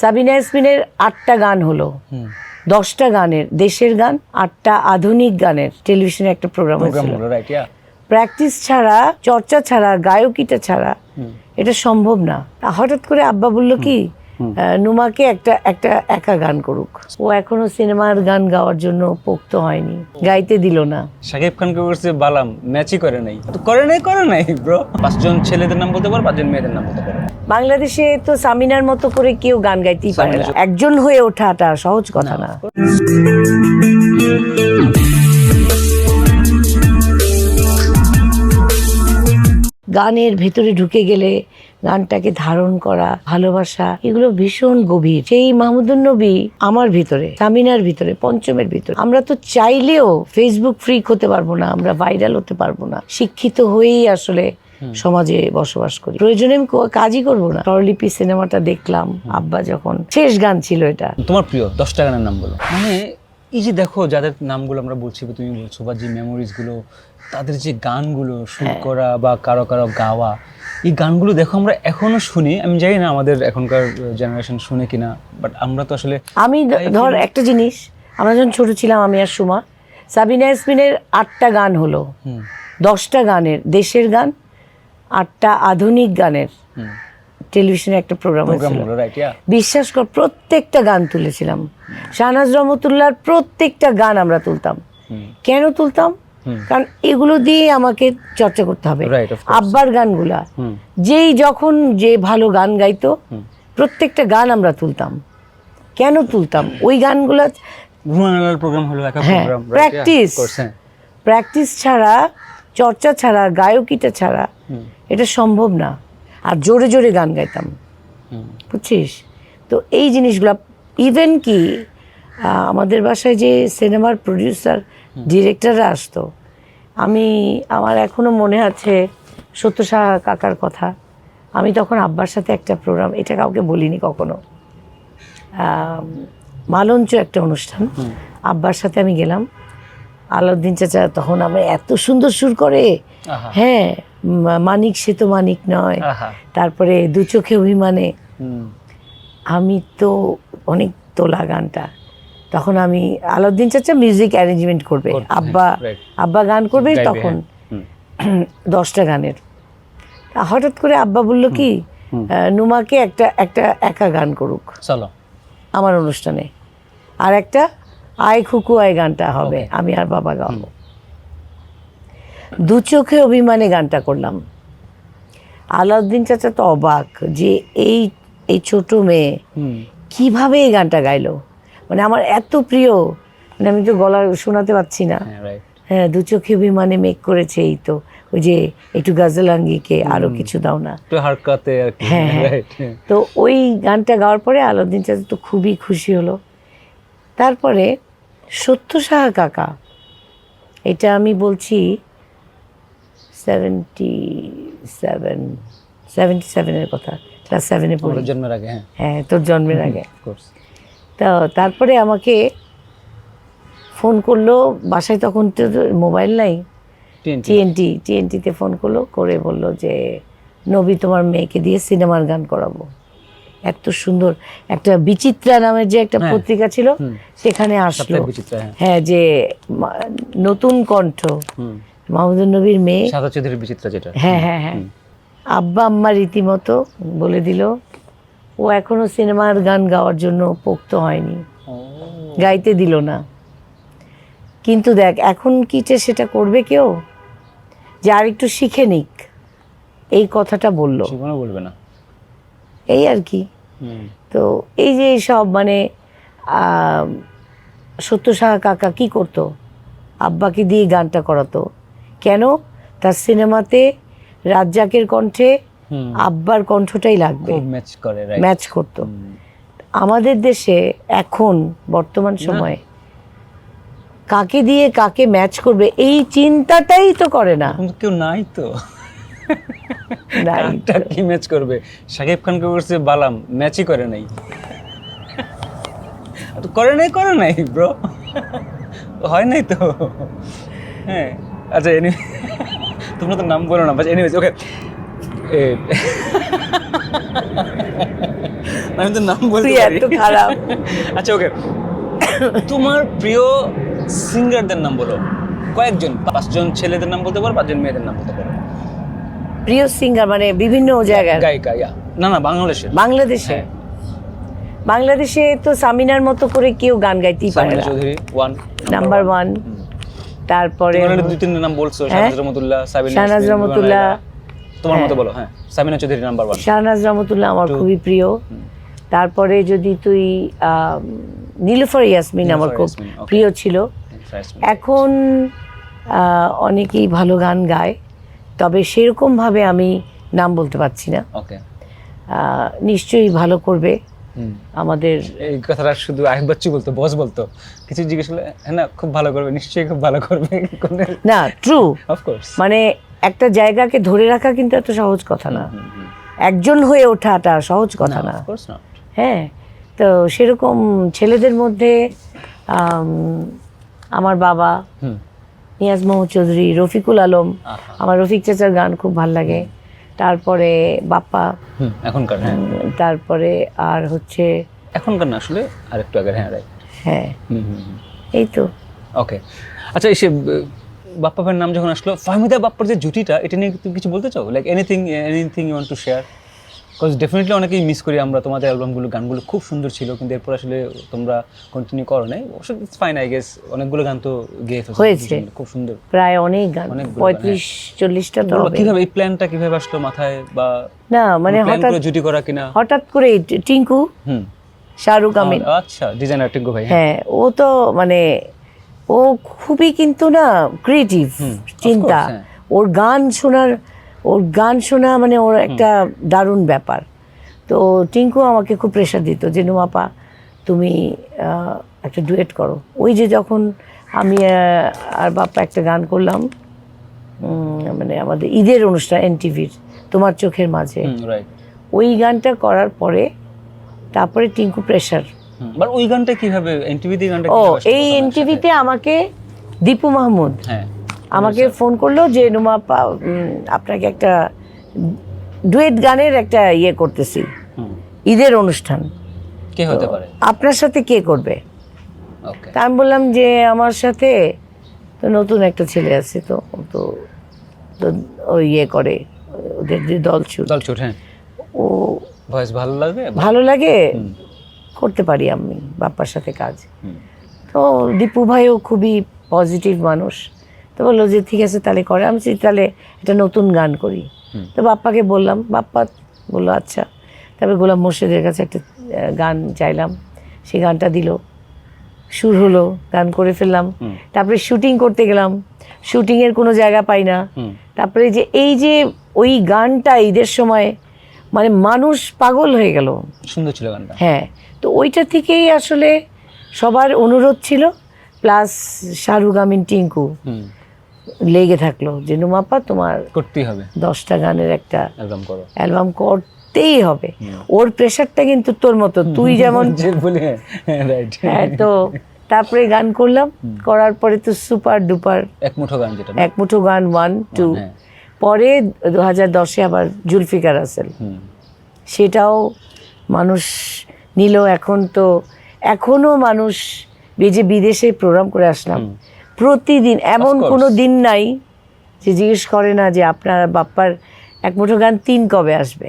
সাবিনা ইয়াসমিনের আটটা গান হলো। দশটা গানের দেশের গান আটটা আধুনিক গানের। টেলিভিশনে একটা প্রোগ্রাম প্র্যাকটিস ছাড়া চর্চা ছাড়া গায়কিটা ছাড়া এটা সম্ভব না। হঠাৎ করে আব্বা বলল কি নুমাকে একটা একটা একা গান করুক। ও এখনও সিনেমার গান গাওয়ার জন্য পোক্ত হয়নি। গাইতে দিল না। শাকিব খানকে বলছে বালাম ম্যাচই করে নাই। তো করে নাই করে নাই ব্রো পাঁচজন ছেলেদের নাম বলতে পারো পাঁচজন মেয়েদের নাম বলতে পারো। বাংলাদেশে তো সামিনার মতো করে কেউ গান গাইতেই পারে না। একজন হয়ে ওঠাটা সহজ কথা না। গানের ভেতরে ঢুকে গেলে গানটাকে ধারণ করা ভালোবাসা এগুলো ভীষণ গভীর। সেই মাহমুদুল নবী আমার ভিতরে সামিনার ভিতরে পঞ্চমের ভিতরে। আমরা তো চাইলেও ফেসবুক ফ্রিক হতে পারব না আমরা ভাইরাল হতে পারব না। শিক্ষিত হয়েই আসলে সমাজে বসবাস করি। প্রয়োজনে আমি কাজই করব না। স্বরলিপি সিনেমাটা দেখলাম আব্বা যখন শেষ গান ছিল এটা। তোমার প্রিয় দশটা গানের নাম বলো। মানে এই যে দেখো যাদের নামগুলো আমরা বলছি বা তুমি বলছো বা যে মেমোরিজগুলো তাদের যে গানগুলো শুট হ্যাঁ। করা বা কারও কারও গাওয়া এই গানগুলো দেখো আমরা এখনও শুনি। আমি জানি না আমাদের এখনকার জেনারেশন শুনে কিনা বাট আমরা তো আসলে আমি ধর একটা জিনিস আমরা যখন ছোট ছিলাম আমি আর সুমা সাবিনা ইয়াসমিনের আটটা গান হলো। দশটা গানের দেশের গান আটটা আধুনিক গানের। টেলিভিশনে একটা প্রোগ্রাম হয়েছিল। বিশ্বাস কর প্রত্যেকটা গান তুলেছিলাম। শাহনাজ রহমতুল্লাহর প্রত্যেকটা গান আমরা তুলতাম। কেন তুলতাম। কারণ এগুলো দিয়ে আমাকে চর্চা করতে হবে. আব্বার গানগুলা। হুম। যেই যখন যে ভালো গান গাইতো প্রত্যেকটা গান আমরা তুলতাম। কেন তুলতাম? ওই গানগুলা রুমানালার প্রোগ্রাম হলো একা হ্যাঁ, প্রোগ্রাম হ্যাঁ। প্র্যাকটিস ছাড়া চর্চা ছাড়া গায়কিটা ছাড়া এটা সম্ভব না। আর জোরে জোরে গান গাইতাম। বুঝছিস? তো এই জিনিসগুলা ইভেন কি আমাদের বাসায় যে সিনেমার প্রডিউসার ডিরেক্টররা আসতো আমি আমার এখনও মনে আছে সত্য কাকার কথা। আমি তখন আব্বার সাথে একটা প্রোগ্রাম এটা কাউকে বলিনি কখনো। মালঞ্চ একটা অনুষ্ঠান। আব্বার সাথে আমি গেলাম। আলাউদ্দিন চাচা তখন আমার এত সুন্দর সুর করে। হ্যাঁ মানিক সে তো মানিক নয়। তারপরে দু চোখে অভিমানে। আমি তো অনেক তোলা গানটা। তখন আমি আলাউদ্দিন চাচা মিউজিক অ্যারেঞ্জমেন্ট করবে। করবে, আব্বা হ্যাঁ, আব্বা গান করবে তখন হ্যাঁ। দশটা গানের। হঠাৎ করে আব্বা বলল কি নুমাকে একটা একটা একা গান করুক। চলো। আমার অনুষ্ঠানে। আর একটা আয় খুকু আয় গানটা হবে আমি আর বাবা গাবো দু চোখে অভিমানে গানটা করলাম। আলাউদ্দিন চাচা তো অবাক যে এই এই ছোট মেয়ে কীভাবে এই গানটা গাইলো? মানে আমার এত প্রিয় মানে আমি তো গলা শোনাতে পারছি না। হ্যাঁ হ্যাঁ দু চোখে অভিমানে মেক করেছে এই তো। ওই যে একটু গাজল আঙ্গিকে আরও কিছু দাও না। হারকাতে হ্যাঁ, হ্যাঁ। তো ওই গানটা গাওয়ার পরে আলাউদ্দিন চাচা তো খুবই খুশি হলো। তারপরে সত্য সাহা কাকা এটা আমি বলছি সেভেন্টি সেভেন সেভেন্টি সেভেনের কথা। ক্লাস সেভেনে পড়ি। জন্মের আগে হ্যাঁ। হ্যাঁ তোর জন্মের আগে। তো তারপরে আমাকে ফোন করল বাসায় তখন তো মোবাইল নাই। টিএনটি টিএনটি টিএনটিতে ফোন করল করে বলল যে নবী তোমার মেয়েকে দিয়ে সিনেমার গান করাবো। এত সুন্দর একটা বিচিত্রা নামের যে একটা হ্যাঁ। পত্রিকা ছিল সেখানে আসলো। হ্যাঁ। হ্যাঁ যে নতুন কণ্ঠ। হুম। মাহমুদুল নবীর মেয়ে। সাদা চৌধুরীর বিচিত্রা যেটা। হ্যাঁ হ্যাঁ হ্যাঁ। আব্বা আম্মা রীতিমতো বলে দিল ও এখনও সিনেমার গান গাওয়ার জন্য পোক্ত হয়নি। গাইতে দিল না। কিন্তু দেখ এখন কি যে সেটা করবে কেউ? যে আর একটু শিখে নিক। এই কথাটা বলল। বলবে না। এই আর কি। তো এই যে সব মানে সত্য সাহা কাকা কি করতো? আব্বাকে দিয়ে গানটা করাতো। কেন? তার সিনেমাতে রাজ্জাকের কণ্ঠে আব্বার কণ্ঠটাই লাগবে। ম্যাচ করে ম্যাচ করতো। আমাদের দেশে এখন বর্তমান সময়ে কাকে দিয়ে কাকে ম্যাচ করবে এই চিন্তাটাই তো করে না। কেউ নাই তো। কি ম্যাচ করবে? শাকিব খানকে বলছে বালাম ম্যাচই করে নাই। করে নাই করে নাই ব্রো হয় নাই তো। হ্যাঁ। আচ্ছা এনি তোমরা তো নাম বলো না বাট এনিওয়েজ ওকে আমি তো নাম বলতে তুই পারি। খারাপ। আচ্ছা ওকে। তোমার প্রিয় সিঙ্গারদের নাম বলো। কয়েকজন পাঁচজন ছেলেদের নাম বলতে পারো পাঁচজন মেয়েদের নাম বলতে পারো। প্রিয় সিঙ্গার মানে বিভিন্ন জায়গার। গায়িকা ইয়া। না না বাংলাদেশের। বাংলাদেশে হ্যাঁ। বাংলাদেশে তো সামিনার মতো করে কেউ গান গাইতেই পারে না। চৌধুরী ওয়ান নাম্বার ওয়ান তারপরে দুই তিনটা নাম বলছো হ্যাঁ? শাহনাজ রহমতুল্লাহ সাবিনা শাহনাজ রহমতুল্লাহ। তোমার হ্যাঁ। মতো বলো হ্যাঁ। সাবিনা চৌধুরী নাম্বার ওয়ান শাহনাজ রহমতুল্লাহ আমার খুবই প্রিয়। তারপরে যদি তুই আম, নীলুফার ইয়াসমিন আমার খুব প্রিয় ছিল। এখন অনেকেই ভালো গান গায় তবে সেরকমভাবে আমি নাম বলতে পারছি না। নিশ্চয়ই ভালো করবে। আমাদের এই কথাটা শুধু আহেব বাচ্চু বলতো বস বলতো। কিছু জিজ্ঞেস করলে হ্যাঁ না খুব ভালো করবে নিশ্চয়ই খুব ভালো করবে। না ট্রু অফকোর্স মানে একটা জায়গাকে ধরে রাখা কিন্তু এত সহজ কথা না। একজন হয়ে ওঠাটা সহজ কথা না হ্যাঁ তো সেরকম ছেলেদের মধ্যে আমার বাবা নিয়াজ মোহাম্মদ চৌধুরী রফিকুল আলম আমার রফিক চাচার গান খুব ভালো লাগে। তারপরে বাপ্পা। এখনকার হ্যাঁ। তারপরে আর হচ্ছে এখনকার না আসলে আরেকটু আগে হ্যাঁ হ্যাঁ। এই তো। ওকে আচ্ছা এসে বাপ্পা ভাইয়ের নাম যখন আসলো ফাহমিদা বাপ্পার যে জুটিটা এটা নিয়ে তুমি কিছু বলতে চাও? Like anything anything you want to share because definitely অনেকেই মিস করি আমরা তোমাদের অ্যালবামগুলো গানগুলো খুব সুন্দর ছিল কিন্তু এরপর আসলে তোমরা কন্টিনিউ করো নাই। অবশ্য ইটস ফাইন আই গেস অনেকগুলো গান তো গেয়ে হয়েছে। খুব সুন্দর। প্রায় অনেক গান অনেকগুলো পঁয়ত্রিশ চল্লিশটা তো কীভাবে এই প্ল্যানটা কীভাবে আসলো মাথায়? বা না মানে হঠাৎ জুটি করা কিনা? হঠাৎ করে টিঙ্কু হুম। শাহরুখ আমিন। আচ্ছা ডিজাইনার টিঙ্কু ভাই হ্যাঁ। হ্যাঁ ও তো মানে ও খুবই কিন্তু না ক্রিয়েটিভ চিন্তা। হ্যাঁ। ওর গান শোনার ওর গান শোনা মানে ওর একটা দারুণ ব্যাপার। তো টিঙ্কু আমাকে খুব প্রেশার দিত যে নুমাপা তুমি একটা ডুয়েট করো। ওই যে যখন আমি আর বাপ্পা একটা গান করলাম মানে আমাদের ঈদের অনুষ্ঠান এনটিভির তোমার চোখের মাঝে। ওই গানটা করার পরে তারপরে টিঙ্কু প্রেশার বাট ওই গানটা কীভাবে এনটিভিতে গানটা ও এই এনটিভিতে আমাকে দীপু মাহমুদ হ্যাঁ। আমাকে ফোন করল যে নুমা পা- আপনাকে একটা ডুয়েট গানের একটা ইয়ে করতেছি। ঈদের অনুষ্ঠান। কে হতে পারে? আপনার সাথে কে করবে? তা আমি বললাম যে আমার সাথে তো নতুন একটা ছেলে আছে তো তো তো ওই ইয়ে করে ওদের যে দল ছুট দল ছুট হ্যাঁ। ও ভয়েস ভালো লাগবে ভালো লাগে। করতে পারি আমি বাপ্পার সাথে কাজ। তো দীপু ভাইও খুবই পজিটিভ মানুষ। তো বলল যে ঠিক আছে তাহলে করে। আমি তাহলে একটা নতুন গান করি। তো বাপ্পাকে বললাম বাপ্পা বলল আচ্ছা। তারপরে গোলাম মোর্শেদের কাছে একটা গান চাইলাম। সেই গানটা দিল। সুর হলো গান করে ফেললাম। তারপরে শুটিং করতে গেলাম। শুটিংয়ের কোনো জায়গা পাই না। তারপরে যে এই যে ওই গানটা ঈদের সময় মানে মানুষ পাগল হয়ে গেল। সুন্দর ছিল গানটা। হ্যাঁ তো ওইটা থেকেই আসলে সবার অনুরোধ ছিল প্লাস শাহরুখ আমিন টিঙ্কু লেগে থাকল যে নুমাপা তোমার করতেই হবে। দশটা গানের একটা অ্যালবাম করো। অ্যালবাম করতেই হবে। ওর প্রেশারটা কিন্তু তোর মতো তুই যেমন যে বলে রাইট হ্যাঁ তো তারপরে গান করলাম করার পরে তো সুপার ডুপার এক মুঠো গান যেটা এক মুঠো গান ওয়ান টু হ্যাঁ। পরে দু হাজার দশে আবার জুলফিকার আসেল সেটাও মানুষ নিল এখন তো এখনও মানুষ যে বিদেশে প্রোগ্রাম করে আসলাম প্রতিদিন এমন কোনো দিন নাই যে জিজ্ঞেস করে না যে আপনার বাপ্পার এক মুঠো গান তিন কবে আসবে।